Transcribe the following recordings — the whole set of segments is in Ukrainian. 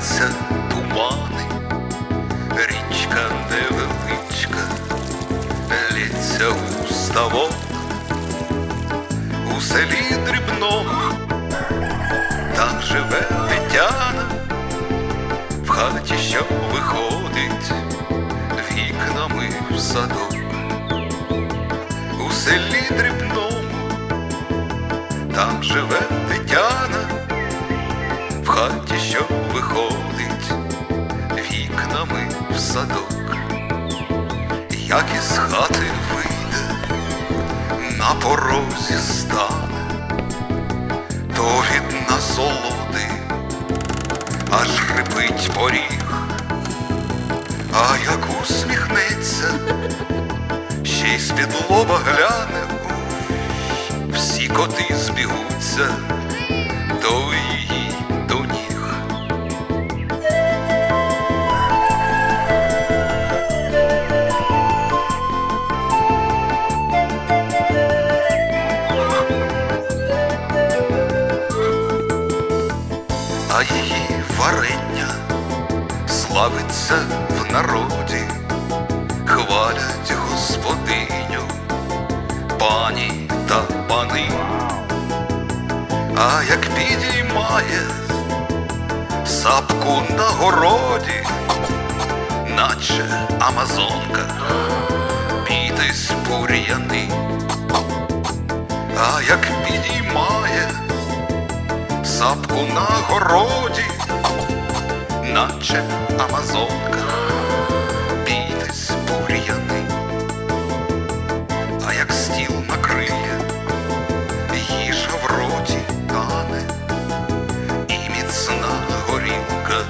Стеляться тумани, річка невеличка, лється у ставок, у селі дрібному, там живе Тетяна, в хаті, що виходить вікнами в садок, у селі дрібному, там живе Тетяна. В хаті, що садок, як із хати вийде, на порозі стане, то від насолоди аж хрипить поріг, а як усміхнеться, ще й з-під лоба гляне, всі коти збігуться А її варення славиться в народі, хвалять господиню, пані та пани. А як підіймає сапку на городі, наче Амазонка, бійтесь бур'яни, а як підіймає сапку на городі, наче Амазонка, бійтесь бур'яни, а як стіл накриє, їжа в роті тане, і міцна горілка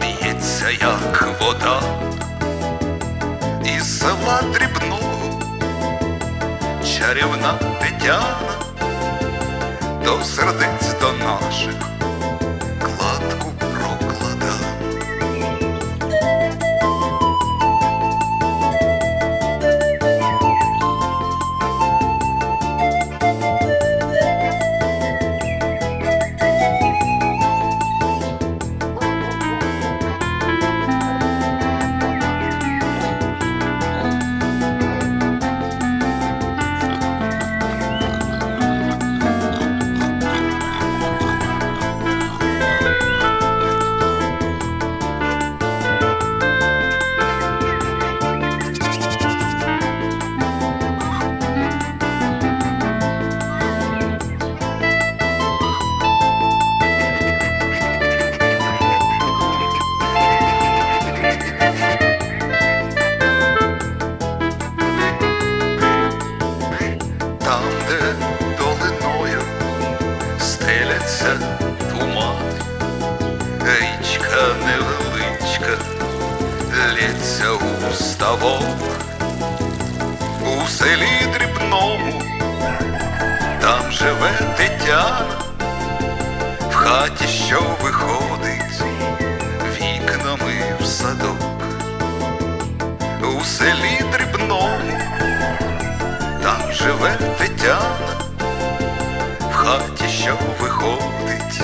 б'ється, як вода, із села дрібного чарівна Тетяна до сердець Там, де долиною стеляться тумани, річка невеличка, лється у ставок, у селі дрібному, там живе Тетяна, в хаті, що виходить вікнами в садок, у селі дрібному Тетяна, в хаті, що виходить